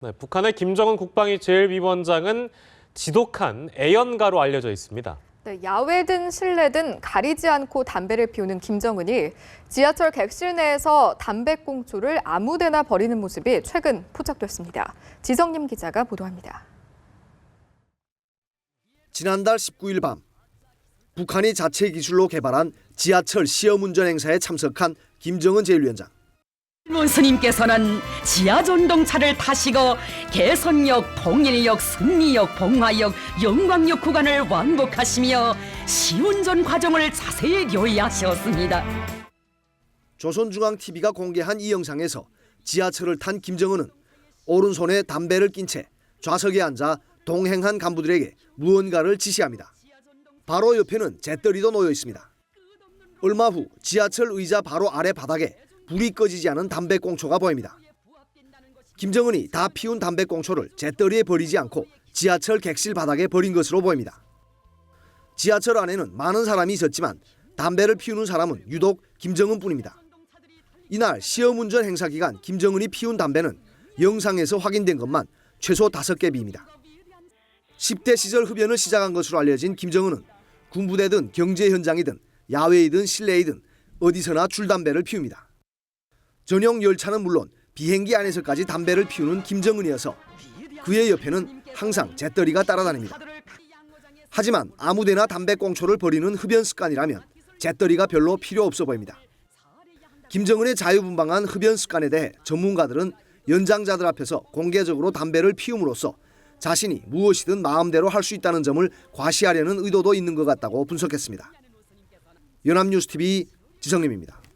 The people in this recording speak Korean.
네, 북한의 김정은 국방위 제1비원장은 지독한 애연가로 알려져 있습니다. 네, 야외든 실내든 가리지 않고 담배를 피우는 김정은이 지하철 객실 내에서 담배꽁초를 아무데나 버리는 모습이 최근 포착됐습니다. 지성님 기자가 보도합니다. 지난달 19일 밤 북한이 자체 기술로 개발한 지하철 시험 운전 행사에 참석한 김정은 제1위원장. 문스님께서는 지하전동차를 타시고 개선역, 통일역, 승리역, 봉화역, 영광역 구간을 완복하시며 시운전 과정을 자세히 교의하셨습니다. 조선중앙TV가 공개한 이 영상에서 지하철을 탄 김정은은 오른손에 담배를 낀 채 좌석에 앉아 동행한 간부들에게 무언가를 지시합니다. 바로 옆에는 재떨이도 놓여 있습니다. 얼마 후 지하철 의자 바로 아래 바닥에 불이 꺼지지 않은 담배꽁초가 보입니다. 김정은이 다 피운 담배꽁초를 재떨이에 버리지 않고 지하철 객실 바닥에 버린 것으로 보입니다. 지하철 안에는 많은 사람이 있었지만 담배를 피우는 사람은 유독 김정은뿐입니다. 이날 시험 운전 행사 기간 김정은이 피운 담배는 영상에서 확인된 것만 최소 5개 비입니다. 10대 시절 흡연을 시작한 것으로 알려진 김정은은 군부대든 경제 현장이든 야외이든 실내이든 어디서나 줄담배를 피웁니다. 전용 열차는 물론 비행기 안에서까지 담배를 피우는 김정은이어서 그의 옆에는 항상 재떨이가 따라다닙니다. 하지만 아무데나 담배꽁초를 버리는 흡연 습관이라면 재떨이가 별로 필요 없어 보입니다. 김정은의 자유분방한 흡연 습관에 대해 전문가들은 연장자들 앞에서 공개적으로 담배를 피움으로써 자신이 무엇이든 마음대로 할 수 있다는 점을 과시하려는 의도도 있는 것 같다고 분석했습니다. 연합뉴스TV 지성림입니다.